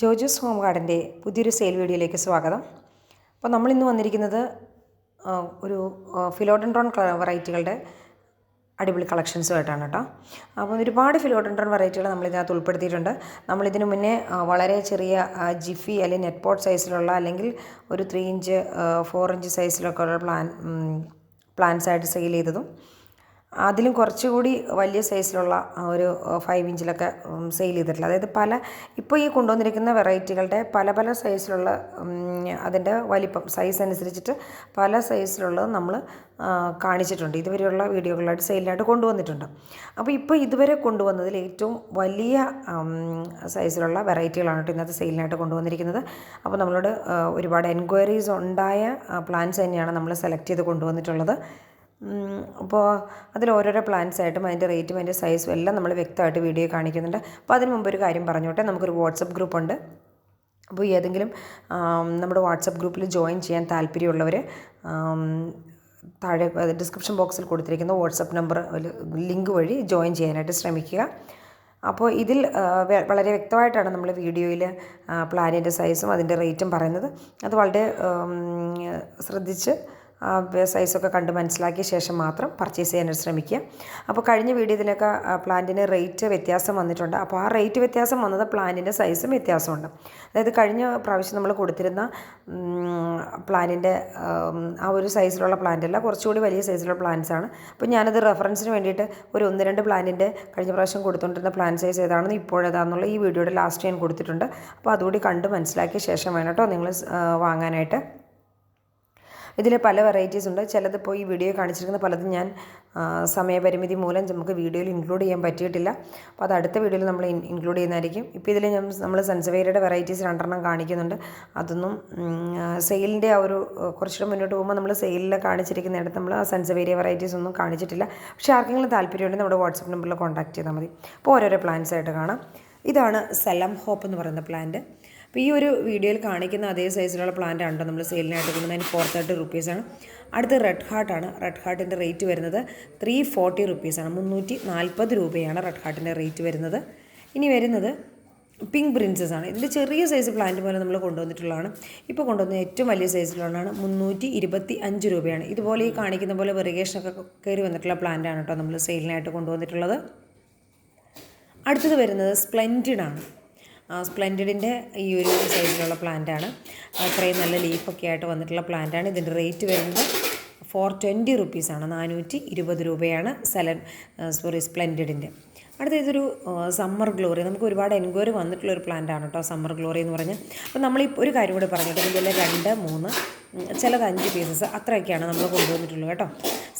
Jojo's home ഗാർഡന്റെ പുതിയൊരു sale വീഡിയോയിലേക്ക് സ്വാഗതം. അപ്പോൾ നമ്മളിന്ന് വന്നിരിക്കുന്നത് ഒരു ഫിലോഡൻഡ്രോൺ വെറൈറ്റികളുടെ അടിപൊളി കളക്ഷൻസുമായിട്ടാണ് കേട്ടോ. അപ്പോൾ ഒരുപാട് ഫിലോഡൻഡ്രോൺ വെറൈറ്റികൾ നമ്മളിതിനകത്ത് ഉൾപ്പെടുത്തിയിട്ടുണ്ട്. നമ്മളിതിനു മുന്നേ വളരെ ചെറിയ ജിഫി അല്ലെങ്കിൽ നെറ്റ് പോട്ട് സൈസിലുള്ള അല്ലെങ്കിൽ ഒരു ത്രീ ഇഞ്ച് ഫോർ ഇഞ്ച് സൈസിലൊക്കെ ഉള്ള പ്ലാൻ പ്ലാൻസായിട്ട് സെയിൽ ചെയ്തതും അതിലും കുറച്ചുകൂടി വലിയ സൈസിലുള്ള ഒരു ഫൈവ് ഇഞ്ചിലൊക്കെ സെയിൽ ചെയ്തിട്ടുള്ളത് അതായത് പല ഇപ്പോൾ ഈ കൊണ്ടുവന്നിരിക്കുന്ന വെറൈറ്റികളുടെ പല പല സൈസിലുള്ള അതിന്റെ വലിപ്പം സൈസ് അനുസരിച്ചിട്ട് പല സൈസിലുള്ളത് നമ്മൾ കാണിച്ചിട്ടുണ്ട്. ഇതുവരെയുള്ള വീഡിയോകളായിട്ട് സെയിലിനായിട്ട് കൊണ്ടുവന്നിട്ടുണ്ട്. അപ്പോൾ ഇപ്പോൾ ഇതുവരെ കൊണ്ടുവന്നതിൽ ഏറ്റവും വലിയ സൈസിലുള്ള വെറൈറ്റികളാണ് ഇന്നത്തെ സെയിലിനായിട്ട് കൊണ്ടുവന്നിരിക്കുന്നത്. അപ്പോൾ നമ്മളോട് ഒരുപാട് എൻക്വയറീസ് ഉണ്ടായ പ്ലാൻസ് തന്നെയാണ് നമ്മൾ സെലക്ട് ചെയ്ത് കൊണ്ടുവന്നിട്ടുള്ളത്. അപ്പോൾ അതിൽ ഓരോരോ പ്ലാൻസ് ആയിട്ടും അതിന്റെ റേറ്റും അതിന്റെ സൈസും എല്ലാം നമ്മൾ വ്യക്തമായിട്ട് വീഡിയോ കാണിക്കുന്നുണ്ട്. അപ്പോൾ അതിന് മുമ്പ് ഒരു കാര്യം പറഞ്ഞോട്ടെ? നമുക്കൊരു വാട്സപ്പ് ഗ്രൂപ്പുണ്ട് അപ്പോൾ ഏതെങ്കിലും നമ്മുടെ വാട്സപ്പ് ഗ്രൂപ്പിൽ ജോയിൻ ചെയ്യാൻ താല്പര്യമുള്ളവർ താഴെ ഡിസ്ക്രിപ്ഷൻ ബോക്സിൽ കൊടുത്തിരിക്കുന്ന വാട്സപ്പ് നമ്പർ ലിങ്ക് വഴി ജോയിൻ ചെയ്യാനായിട്ട് ശ്രമിക്കുക. അപ്പോൾ ഇതിൽ വളരെ വ്യക്തമായിട്ടാണ് നമ്മൾ വീഡിയോയിൽ പ്ലാനിന്റെ സൈസും അതിന്റെ റേറ്റും പറയുന്നത്. അത് വളരെ ശ്രദ്ധിച്ച് സൈസൊക്കെ കണ്ട് മനസ്സിലാക്കിയ ശേഷം മാത്രം പർച്ചേസ് ചെയ്യാനായിട്ട് ശ്രമിക്കുക. അപ്പോൾ കഴിഞ്ഞ വീഡിയോയിലൊക്കെ പ്ലാന്റിന് റേറ്റ് വ്യത്യാസം വന്നിട്ടുണ്ട്. അപ്പോൾ ആ റേറ്റ് വ്യത്യാസം വന്നത് പ്ലാന്റിന്റെ സൈസും വ്യത്യാസമുണ്ട്. അതായത് കഴിഞ്ഞ പ്രാവശ്യം നമ്മൾ കൊടുത്തിരുന്ന പ്ലാന്റിന്റെ ആ ഒരു സൈസിലുള്ള പ്ലാന്റ് അല്ല കുറച്ചുകൂടി വലിയ സൈസിലുള്ള പ്ലാന്റ്സ് ആണ്. അപ്പോൾ ഞാനത് റെഫറൻസിന് വേണ്ടിയിട്ട് ഒരു ഒന്ന് രണ്ട് പ്ലാന്റിന്റെ കഴിഞ്ഞ പ്രാവശ്യം കൊടുത്തുകൊണ്ടിരുന്ന പ്ലാൻ സൈസ് ഏതാണെന്ന് ഇപ്പോഴേതാണെന്നുള്ള ഈ വീഡിയോയുടെ ലാസ്റ്റ് ഞാൻ കൊടുത്തിട്ടുണ്ട്. അപ്പോൾ അതുകൂടി കണ്ട് മനസ്സിലാക്കിയ ശേഷം വേണം കേട്ടോ നിങ്ങൾ വാങ്ങാനായിട്ട്. ഇതിൽ പല വെറൈറ്റീസ് ഉണ്ട്. ചിലതിപ്പോൾ ഈ വീഡിയോ കാണിച്ചിരിക്കുന്ന പലതും ഞാൻ സമയപരിമിതി മൂലം നമുക്ക് വീഡിയോയിൽ ഇൻക്ലൂഡ് ചെയ്യാൻ പറ്റിയിട്ടില്ല. അപ്പോൾ അത് അടുത്ത വീഡിയോയിൽ നമ്മൾ ഇൻക്ലൂഡ് ചെയ്യുന്നതായിരിക്കും. ഇപ്പോൾ ഇതിൽ ഞാൻ നമ്മൾ സൺസവേരയുടെ വെറൈറ്റീസ് രണ്ടെണ്ണം കാണിക്കുന്നുണ്ട്. അതൊന്നും സെയിലിന്റെ ആ ഒരു കുറച്ചുകൂടെ മുന്നോട്ട് പോകുമ്പോൾ നമ്മൾ സെയിലിൽ കാണിച്ചിരിക്കുന്നിടത്ത് നമ്മൾ ആ സൺസവേരിയ വെറൈറ്റീസ് ഒന്നും കാണിച്ചിട്ടില്ല. പക്ഷേ ആർക്കെങ്കിലും താല്പര്യമുണ്ടെങ്കിൽ നമ്മുടെ വാട്സപ്പ് നമ്പറിൽ കോൺടാക്ട് ചെയ്താൽ മതി. അപ്പോൾ ഓരോരോ പ്ലാൻസ് ആയിട്ട് കാണാം. ഇതാണ് സെലം ഹോപ്പ് എന്ന് പറയുന്ന പ്ലാന്റ് അപ്പോൾ ഈ ഒരു വീഡിയോയിൽ കാണിക്കുന്ന അതേ സൈസിലുള്ള പ്ലാന്റ് ആണ് നമ്മൾ സെയിലിനായിട്ട് കൊടുക്കുന്നത് അതിന് ഫോർ തേർട്ടി റുപ്പീസാണ് അടുത്ത് റെഡ് ഹാർട്ടാണ് റെഡ് ഹാർട്ടിന്റെ റേറ്റ് വരുന്നത് ത്രീ ഫോർട്ടി റുപ്പീസാണ് മുന്നൂറ്റി നാൽപ്പത് രൂപയാണ് റെഡ് ഹാർട്ടിന്റെ റേറ്റ് വരുന്നത്. ഇനി വരുന്നത് പിങ്ക് പ്രിൻസസ് ആണ്. ഇതിന്റെ ചെറിയ സൈസ് പ്ലാന്റ് പോലെ നമ്മൾ കൊണ്ടുവന്നിട്ടുള്ളതാണ്. ഇപ്പോൾ കൊണ്ടുവന്ന ഏറ്റവും വലിയ സൈസിലുള്ളതാണ് മുന്നൂറ്റി ഇരുപത്തി അഞ്ച് രൂപയാണ്. ഇതുപോലെ ഈ കാണിക്കുന്ന പോലെ വെറിഗേഷനൊക്കെ കയറി വന്നിട്ടുള്ള പ്ലാന്റ് ആണ് കേട്ടോ നമ്മൾ സെയിലിനായിട്ട് കൊണ്ടുവന്നിട്ടുള്ളത്. അടുത്തത് വരുന്നത് സ്പ്ലെൻഡിഡ് ആണ്. സ്പ്ലെൻഡിഡിന്റെ ഈ ഒരു സൈസിലുള്ള പ്ലാന്റാണ് അത്രയും നല്ല ലീഫൊക്കെ ആയിട്ട് വന്നിട്ടുള്ള പ്ലാന്റാണ് ഇതിന്റെ റേറ്റ് വരുന്നത് ഫോർ ട്വന്റി റുപ്പീസാണ് നാനൂറ്റി ഇരുപത് രൂപയാണ് സെലൻ സോറി സ്പ്ലെൻഡിഡിന്റെ അടുത്ത ഇതൊരു സമ്മർ ഗ്ലോറി നമുക്ക് ഒരുപാട് എൻക്വയറി വന്നിട്ടുള്ള ഒരു പ്ലാന്റ് ആണ് കേട്ടോ സമ്മർ ഗ്ലോറി എന്ന് പറഞ്ഞ്. അപ്പോൾ നമ്മൾ ഒരു കാര്യം കൂടെ ഇതിൽ രണ്ട് മൂന്ന് ചിലത് അഞ്ച് പീസസ് അത്രയൊക്കെയാണ് നമ്മൾ കൊണ്ടുവന്നിട്ടുള്ളത് കേട്ടോ.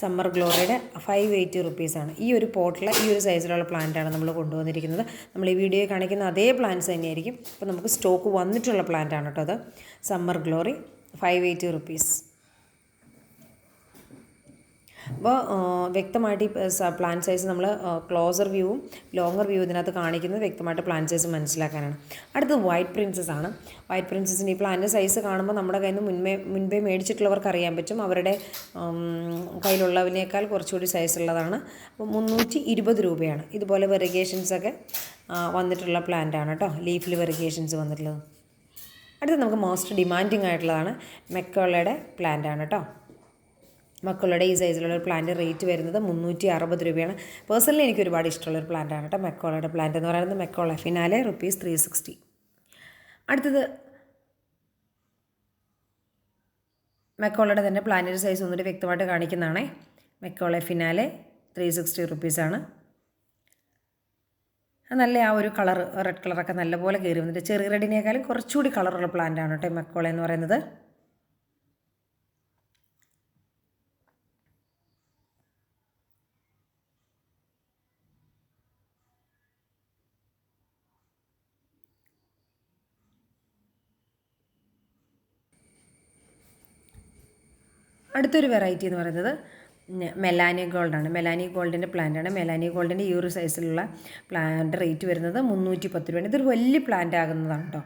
സമ്മർ ഗ്ലോറിയുടെ ഫൈവ് എയ്റ്റി റുപ്പീസാണ് ഈ ഒരു പോട്ടിലെ ഈ ഒരു സൈസിലുള്ള പ്ലാന്റാണ് നമ്മൾ കൊണ്ടുവന്നിരിക്കുന്നത്. നമ്മൾ ഈ വീഡിയോ കാണിക്കുന്ന അതേ പ്ലാന്റ്സ് തന്നെയായിരിക്കും. അപ്പോൾ നമുക്ക് സ്റ്റോക്ക് വന്നിട്ടുള്ള പ്ലാന്റാണ് കേട്ടോ അത്. Summer glory five eighty rupees അപ്പോൾ വ്യക്തമായിട്ട് ഈ പ്ലാൻ സൈസ് നമ്മൾ ക്ലോസർ വ്യൂവും ലോങ്ങർ വ്യൂ ഇതിനകത്ത് കാണിക്കുന്നത് വ്യക്തമായിട്ട് പ്ലാൻ സൈസ് മനസ്സിലാക്കാനാണ്. അടുത്തത് വൈറ്റ് പ്രിൻസസ് ആണ്. വൈറ്റ് പ്രിൻസസിന്റെ ഈ പ്ലാന്റെ സൈസ് കാണുമ്പോൾ നമ്മുടെ കയ്യിൽ നിന്ന് മുൻപേ മുൻപേ മേടിച്ചിട്ടുള്ളവർക്ക് അറിയാൻ പറ്റും. അവരുടെ കയ്യിലുള്ളവനേക്കാൾ കുറച്ചുകൂടി സൈസ് ഉള്ളതാണ്. അപ്പോൾ മുന്നൂറ്റി ഇരുപത് രൂപയാണ്. ഇതുപോലെ വെറിഗേഷൻസൊക്കെ വന്നിട്ടുള്ള പ്ലാന്റ് ആണ് കേട്ടോ ലീഫിൽ വെറിഗേഷൻസ് വന്നിട്ടുള്ളത്. അടുത്ത് നമുക്ക് മോസ്റ്റ് ഡിമാൻഡിങ് ആയിട്ടുള്ളതാണ്. മെക്കോളയുടെ പ്ലാന്റ് ആണ് കേട്ടോ മക്കളുടെ ഈ സൈസിലുള്ള ഒരു പ്ലാന്റ് റേറ്റ് വരുന്നത് മുന്നൂറ്റി അറുപത് രൂപയാണ്. പേഴ്സണലി എനിക്ക് ഒരുപാട് ഇഷ്ടമുള്ള ഒരു പ്ലാന്റാണ് കേട്ടോ മെക്കോളയുടെ പ്ലാന്റ് എന്ന് പറയുന്നത് മെക്കോള ഫിനാലെ റുപ്പീസ് ത്രീ സിക്സ്റ്റി അടുത്തത് മെക്കോളയുടെ തന്നെ പ്ലാന്റിന്റെ സൈസ് ഒന്നുകൂടി വ്യക്തമായിട്ട് കാണിക്കുന്നതാണേ. മെക്കോളെ ഫിനാലെ ത്രീ സിക്സ്റ്റി റുപ്പീസാണ് നല്ല ആ ഒരു കളർ റെഡ് കളറൊക്കെ നല്ലപോലെ കയറി വന്നിട്ട് ചെറിയ റെഡിനേക്കാളും കുറച്ചുകൂടി കളറുള്ള പ്ലാന്റ് ആണ് കേട്ടോ മെക്കോള എന്ന് പറയുന്നത്. അടുത്തൊരു വെറൈറ്റി എന്ന് പറയുന്നത് മെലാനി ഗോൾഡാണ് മെലാനി ഗോൾഡിന്റെ പ്ലാന്റാണ് മെലാനി ഗോൾഡിന്റെ ഈ ഒരു സൈസിലുള്ള പ്ലാന്റ് റേറ്റ് വരുന്നത് മുന്നൂറ്റി പത്ത് രൂപയാണ്. ഇതൊരു വലിയ പ്ലാന്റ് ആകുന്നതാണ് കേട്ടോ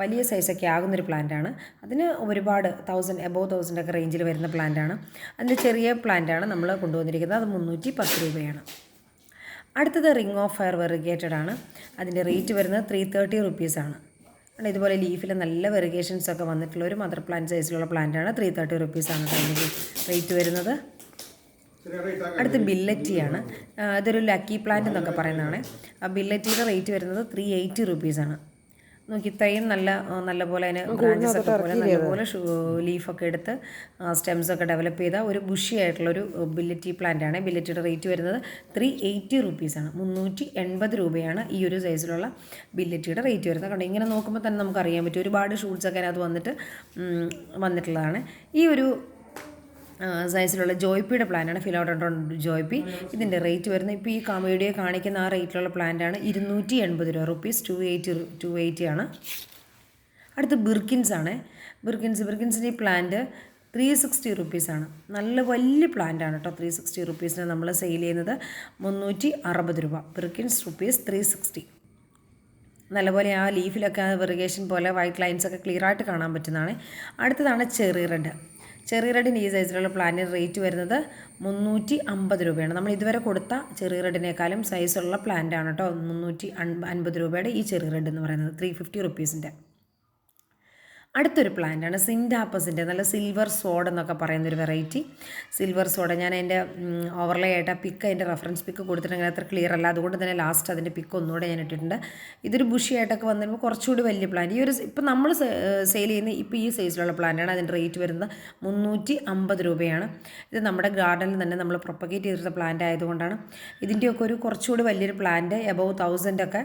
വലിയ സൈസൊക്കെ ആകുന്നൊരു പ്ലാന്റാണ് അതിന് ഒരുപാട് തൗസൻഡ് എബോവ് തൗസൻഡ് ഒക്കെ റേഞ്ചിൽ വരുന്ന പ്ലാന്റാണ് അതിന്റെ ചെറിയ പ്ലാന്റാണ് നമ്മൾ കൊണ്ടുവന്നിരിക്കുന്നത്. അത് മുന്നൂറ്റി പത്ത് രൂപയാണ്. അടുത്തത് റിംഗ് ഓഫ് ഫയർ വെറിഗേറ്റഡ് ആണ്. അതിന്റെ റേറ്റ് വരുന്നത് ത്രീ തേർട്ടി റുപ്പീസാണ് ആണ്. ഇതുപോലെ ലീഫിൽ നല്ല വെറിഗേഷൻസ് ഒക്കെ വന്നിട്ടുള്ള ഒരു മദർ പ്ലാന്റ് സൈസിലുള്ള പ്ലാന്റാണ് ത്രീ തേർട്ടി റുപ്പീസാണ് അതിന്റെ റേറ്റ് വരുന്നത്. അടുത്ത് ബില്ലറ്റിയാണ് ഇതൊരു ലക്കി പ്ലാന്റ് എന്നൊക്കെ പറയുന്നതാണ്. ആ ബില്ലറ്റിയുടെ റേറ്റ് വരുന്നത് ത്രീ എയ്റ്റി റുപ്പീസാണ് നോക്കി ഇത്രയും നല്ല നല്ല നല്ലപോലെ അതിന് ബ്രാഞ്ചസ് ഒക്കെ പോലെ നല്ലപോലെ ലീഫൊക്കെ എടുത്ത് സ്റ്റെംസ് ഒക്കെ ഡെവലപ്പ് ചെയ്ത ഒരു ബുഷി ആയിട്ടുള്ളൊരു ബില്ലറ്റി പ്ലാന്റ് ആണ്. ബില്ലറ്റിയുടെ റേറ്റ് വരുന്നത് ത്രീ എയ്റ്റി റുപ്പീസാണ് മുന്നൂറ്റി എൺപത് രൂപയാണ് ഈ ഒരു സൈസിലുള്ള ബില്ലറ്റിയുടെ റേറ്റ് വരുന്നത്. കണ്ടോ ഇങ്ങനെ നോക്കുമ്പോൾ തന്നെ നമുക്ക് അറിയാൻ പറ്റും. ഒരുപാട് ഷൂട്ട്സ് ഒക്കെ അതിനകത്ത് വന്നിട്ട് വന്നിട്ടുള്ളതാണ്. ഈ ഒരു സൈസിലുള്ള ജോയ്പിയുടെ പ്ലാന്റാണ് ഫിലോഡോൺ ജോയ്പി ഇതിന്റെ റേറ്റ് വരുന്നത് ഇപ്പോൾ ഈ വീഡിയോ കാണിക്കുന്ന ആ റേറ്റിലുള്ള പ്ലാന്റാണ് ഇരുന്നൂറ്റി എൺപത് രൂപ. Rupees two eighty two eighty ആണ്. അടുത്ത് ബിർക്കിൻസ് ആണ്. ബിർക്കിൻസ് ബിർക്കിൻസിന്റെ ഈ പ്ലാന്റ് ത്രീ സിക്സ്റ്റി റുപ്പീസാണ് നല്ല വലിയ പ്ലാന്റ് ആണ് കേട്ടോ ത്രീ സിക്സ്റ്റി റുപ്പീസിന് നമ്മൾ സെയിൽ ചെയ്യുന്നത് മുന്നൂറ്റി അറുപത് രൂപ ബിർക്കിൻസ് റുപ്പീസ് ത്രീ സിക്സ്റ്റി നല്ലപോലെ ആ ലീഫിലൊക്കെ ആ വെറിഗേഷൻ പോലെ വൈറ്റ് ലൈൻസ് ഒക്കെ ക്ലിയർ ആയിട്ട് കാണാൻ പറ്റുന്നതാണ്. അടുത്തതാണ് ചെറി റെഡ് ചെറി റെഡിന്റെ ഈ സൈസിലുള്ള പ്ലാന്റിന് റേറ്റ് വരുന്നത് മുന്നൂറ്റി അമ്പത് രൂപയാണ്. നമ്മൾ ഇതുവരെ കൊടുത്ത ചെറി റെഡിനേക്കാളും സൈസുള്ള പ്ലാന്റ് ആണ് കേട്ടോ. മുന്നൂറ്റി അൻപത് രൂപയുടെ ഈ ചെറി റെഡ് എന്ന് പറയുന്നത്. ത്രീ ഫിഫ്റ്റി റുപ്പീസിന്റെ അടുത്തൊരു പ്ലാന്റാണ് സിൻഡാപ്പസിന്റെ നല്ല സിൽവർ സോഡ് എന്നൊക്കെ പറയുന്നൊരു വെറൈറ്റി. സിൽവർ സോഡ് ഞാൻ അതിന്റെ ഓവർലേ ആയിട്ട് ആ പിക്ക് അതിന്റെ റെഫറൻസ് പിക്ക് കൊടുത്തിട്ടുണ്ടെങ്കിൽ അത്ര ക്ലിയർ അല്ല. അതുകൊണ്ട് തന്നെ ലാസ്റ്റ് അതിന്റെ പിക്ക് ഒന്നുകൂടെ ഞാൻ ഇട്ടിട്ടുണ്ട്. ഇതൊരു ബുഷി ആയിട്ടൊക്കെ വന്നിരുമ്പോൾ കുറച്ചുകൂടി വലിയ പ്ലാന്റ് ഈ ഒരു ഇപ്പം നമ്മൾ സെയിൽ ചെയ്യുന്ന ഇപ്പോൾ ഈ സൈസിലുള്ള പ്ലാന്റാണ് അതിന്റെ റേറ്റ് വരുന്നത് മുന്നൂറ്റി അമ്പത് രൂപയാണ്. ഇത് നമ്മുടെ ഗാർഡനിൽ തന്നെ നമ്മൾ പ്രൊപ്പഗേറ്റ് ചെയ്തിരുന്ന പ്ലാന്റ് ആയതുകൊണ്ടാണ്. ഇതിന്റെയൊക്കെ ഒരു കുറച്ചുകൂടി വലിയൊരു പ്ലാന്റ് എബവ് തൗസൻഡൊക്കെ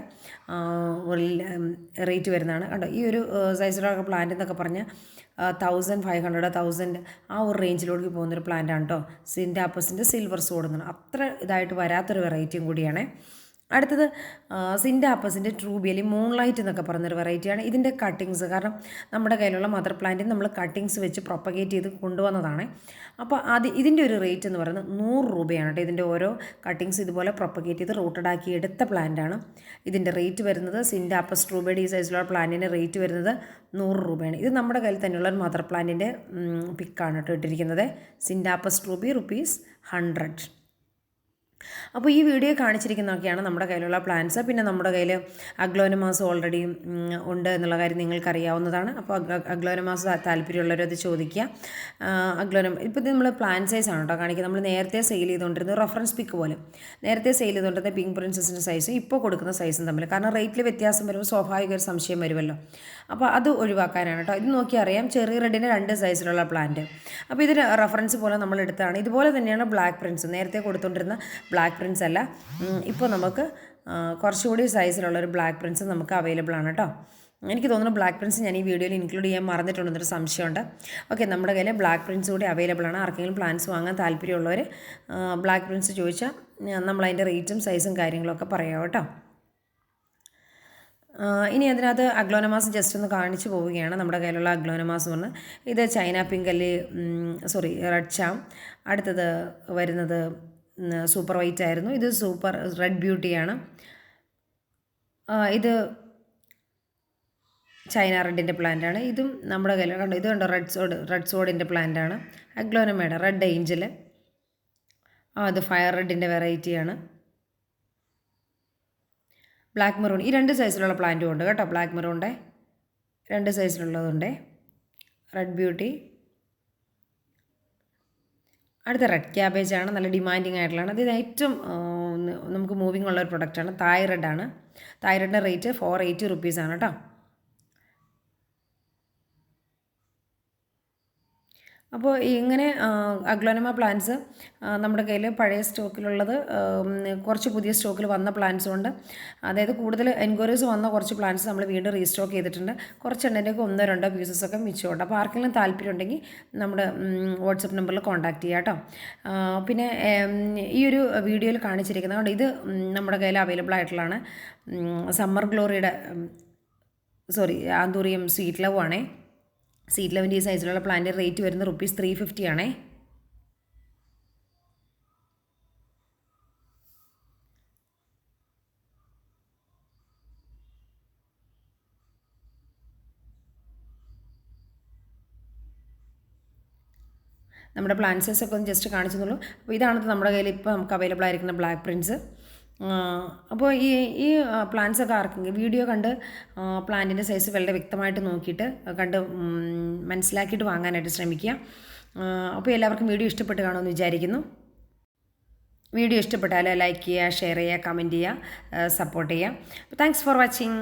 റേറ്റ് വരുന്നതാണ്. കണ്ടോ? ഈ ഒരു സൈസിലുള്ള പ്ലാന്റ് എന്നൊക്കെ പറഞ്ഞ് തൗസൻഡ് ഫൈവ് ഹൺഡ്രഡ് തൗസൻഡ് ആ ഒരു റേഞ്ചിലോട്ട് പോകുന്നൊരു പ്ലാന്റ് ആണ് കേട്ടോ സിൻഡാപ്പസിന്റെ സിൽവർ സോഡ് എന്നാണ്. അത്ര ഇതായിട്ട് വരാത്തൊരു വെറൈറ്റിയും കൂടിയാണ്. അടുത്തത് സിൻഡാപ്പസിന്റെ ട്രൂബിയലി അല്ലെങ്കിൽ മൂൺ ലൈറ്റ് എന്നൊക്കെ പറഞ്ഞൊരു വെറൈറ്റിയാണ് ഇതിന്റെ കട്ടിങ്സ് കാരണം നമ്മുടെ കയ്യിലുള്ള മദർ പ്ലാന്റിൽ നമ്മൾ കട്ടിങ്സ് വെച്ച് പ്രൊപ്പഗേറ്റ് ചെയ്ത് കൊണ്ടുവന്നതാണ്. അപ്പോൾ അത് ഇതിന്റെ ഒരു റേറ്റ് എന്ന് പറയുന്നത് നൂറ് രൂപയാണ് കേട്ടോ. ഇതിന്റെ ഓരോ കട്ടിങ്സ് ഇതുപോലെ പ്രൊപ്പഗേറ്റ് ചെയ്ത് റൂട്ടഡ് ആക്കി എടുത്ത പ്ലാന്റാണ് ഇതിന്റെ റേറ്റ് വരുന്നത് സിൻഡാപ്പസ് ട്രൂബയുടെ ഈ സൈസിലുള്ള പ്ലാന്റിന്റെ റേറ്റ് വരുന്നത് നൂറ് രൂപയാണ്. ഇത് നമ്മുടെ കയ്യിൽ തന്നെയുള്ള ഒരു മദർ പ്ലാന്റിന്റെ പിക്കാണ് കേട്ടോ ഇട്ടിരിക്കുന്നത്. സിൻഡാപ്പസ് ട്രൂബി റുപ്പീസ് ഹൺഡ്രഡ് അപ്പോൾ ഈ വീഡിയോ കാണിച്ചിരിക്കുന്നതൊക്കെയാണ് നമ്മുടെ കയ്യിലുള്ള പ്ലാൻസ് പിന്നെ നമ്മുടെ കയ്യിൽ അഗ്ലോനമാസ് ഓൾറെഡി ഉണ്ട് എന്നുള്ള കാര്യം നിങ്ങൾക്കറിയാവുന്നതാണ്. അപ്പോൾ അഗ്ലോനമാസ് താല്പര്യമുള്ളവർ അത് ചോദിക്കുക. അഗ്ലോനം ഇപ്പോൾ നമ്മൾ പ്ലാൻ സൈസ് ആണ് കേട്ടോ കാണിക്കുക നമ്മൾ നേരത്തെ സെയിൽ ചെയ്തുകൊണ്ടിരുന്നത് റഫറൻസ് പിക്ക് പോലെ. നേരത്തെ സെയിൽ ചെയ്തുകൊണ്ടിരുന്ന പിങ്ക് പ്രിൻസസിന്റെ സൈസും ഇപ്പോൾ കൊടുക്കുന്ന സൈസും തമ്മിൽ. കാരണം റേറ്റിൽ വ്യത്യാസം വരുമ്പോൾ സ്വാഭാവിക ഒരു സംശയം വരുമല്ലോ. അപ്പോൾ അത് ഒഴിവാക്കാനാണ് കേട്ടോ. ഇത് നോക്കി അറിയാം ചെറിയ റെഡിന്റെ രണ്ട് സൈസിലുള്ള പ്ലാന്റ് അപ്പോൾ ഇതിന് റഫറൻസ് പോലെ നമ്മൾ എടുത്താണ് ഇതുപോലെ തന്നെയാണ് ബ്ലാക്ക് പ്രിൻസ് നേരത്തെ കൊടുത്തുകൊണ്ടിരുന്ന ബ്ലാക്ക് പ്രിൻസ് അല്ല. ഇപ്പോൾ നമുക്ക് കുറച്ചുകൂടി സൈസിലുള്ള ഒരു ബ്ലാക്ക് പ്രിൻസ് നമുക്ക് അവൈലബിൾ ആണ് കേട്ടോ എനിക്ക് തോന്നുന്നു ബ്ലാക്ക് പ്രിൻസ് ഞാൻ ഈ വീഡിയോയിൽ ഇൻക്ലൂഡ് ചെയ്യാൻ മറന്നിട്ടുണ്ടെന്നൊരു സംശയമുണ്ട്. ഓക്കെ നമ്മുടെ കയ്യിൽ ബ്ലാക്ക് പ്രിൻസ് കൂടി അവൈലബിൾ ആണ്. ആർക്കെങ്കിലും പ്ലാൻസ് വാങ്ങാൻ താല്പര്യമുള്ളവർ ബ്ലാക്ക് പ്രിൻസ് ചോദിച്ചാൽ നമ്മൾ അതിന്റെ റേറ്റും സൈസും കാര്യങ്ങളൊക്കെ പറയാം കേട്ടോ. ഇനി അതിനകത്ത് അഗ്ലോനമാസ് ജസ്റ്റ് ഒന്ന് കാണിച്ചു പോവുകയാണ്. നമ്മുടെ കയ്യിലുള്ള അഗ്ലോനമാസ് എന്ന് പറഞ്ഞാൽ ഇത് ചൈന പിങ്കൽ സോറി റെഡ് ചാം അടുത്തത് വരുന്നത് സൂപ്പർ വൈറ്റ് ആയിരുന്നു. ഇത് സൂപ്പർ റെഡ് ബ്യൂട്ടിയാണ്. ഇത് ചൈന റെഡിന്റെ ആണ് ഇതും നമ്മുടെ കയ്യിൽ കണ്ടോ? ഇത് കണ്ടോ? റെഡ് സോഡ് റെഡ് സോഡിന്റെ ആണ് അഗ്ലോനമയുടെ റെഡ് ഏഞ്ചൽ ആ അത് ഫയർ റെഡിന്റെ വെറൈറ്റിയാണ്. Black maroon. ഈ രണ്ട് സൈസിലുള്ള പ്ലാന്റും ഉണ്ട് കേട്ടോ. ബ്ലാക്ക് മെറൂണിന്റെ രണ്ട് സൈസിലുള്ളതുണ്ട്. Red beauty. അടുത്ത റെഡ് ക്യാബേജ് ആണ്. നല്ല ഡിമാൻഡിങ് ആയിട്ടുള്ളതാണ്. ഇത് ഏറ്റവും നമുക്ക് മൂവിങ് ഉള്ള ഒരു പ്രൊഡക്റ്റാണ് തായ് ആണ്. തായ് റെഡിന്റെ റേറ്റ് ഫോർ എയ്റ്റി റുപ്പീസാണ് കേട്ടോ അപ്പോൾ ഇങ്ങനെ അഗ്ലോനമ പ്ലാന്റ്സ് നമ്മുടെ കയ്യിൽ പഴയ സ്റ്റോക്കിലുള്ളത് കുറച്ച് പുതിയ സ്റ്റോക്കിൽ വന്ന പ്ലാന്റ്സും ഉണ്ട്. അതായത് കൂടുതൽ എൻക്വയറീസ് വന്ന കുറച്ച് പ്ലാന്റ്സ് നമ്മൾ വീണ്ടും റീസ്റ്റോക്ക് ചെയ്തിട്ടുണ്ട്. കുറച്ച് എണ്ണന്റെയൊക്കെ ഒന്നോ രണ്ടോ പീസസ് ഒക്കെ മിച്ചമുണ്ട്. അപ്പോൾ ആർക്കെങ്കിലും താല്പര്യം ഉണ്ടെങ്കിൽ നമ്മുടെ വാട്സപ്പ് നമ്പറിൽ കോൺടാക്ട് ചെയ്യാം കേട്ടോ. പിന്നെ ഈ ഒരു വീഡിയോയിൽ കാണിച്ചിരിക്കുന്നത് കൊണ്ട് ഇത് നമ്മുടെ കയ്യിൽ അവൈലബിൾ ആയിട്ടുള്ളതാണ്. സമ്മർ ഗ്ലോറിയുടെ സോറി ആന്തൂറിയം സ്വീറ്റ് ലവ് ആണേ. സീറ്റ് ലെവന്റെ സൈസിലുള്ള പ്ലാന്റ് റേറ്റ് വരുന്നത് റുപ്പീസ് ത്രീ ഫിഫ്റ്റി ആണേ. നമ്മുടെ പ്ലാൻസസ് ഒക്കെ ഒന്ന് ജസ്റ്റ് കാണിച്ചെന്നുള്ളൂ അപ്പോൾ ഇതാണ് നമ്മുടെ കയ്യിൽ ഇപ്പോൾ നമുക്ക് അവൈലബിൾ ആയിരിക്കുന്ന ബ്ലാക്ക് പ്രിൻസ് അപ്പോൾ ഈ ഈ പ്ലാന്റ്സ് ഒക്കെ ആർക്കെങ്കിലും വീഡിയോ കണ്ട് പ്ലാന്റിന്റെ സൈസ് വളരെ വ്യക്തമായിട്ട് നോക്കിയിട്ട് കണ്ട് മനസ്സിലാക്കിയിട്ട് വാങ്ങാനായിട്ട് ശ്രമിക്കുക. അപ്പോൾ എല്ലാവർക്കും വീഡിയോ ഇഷ്ടപ്പെട്ട് കാണുമെന്ന് വിചാരിക്കുന്നു. വീഡിയോ ഇഷ്ടപ്പെട്ടാൽ ലൈക്ക് ചെയ്യുക ഷെയർ ചെയ്യുക കമന്റ് ചെയ്യുക സപ്പോർട്ട് ചെയ്യുക. Thanks for watching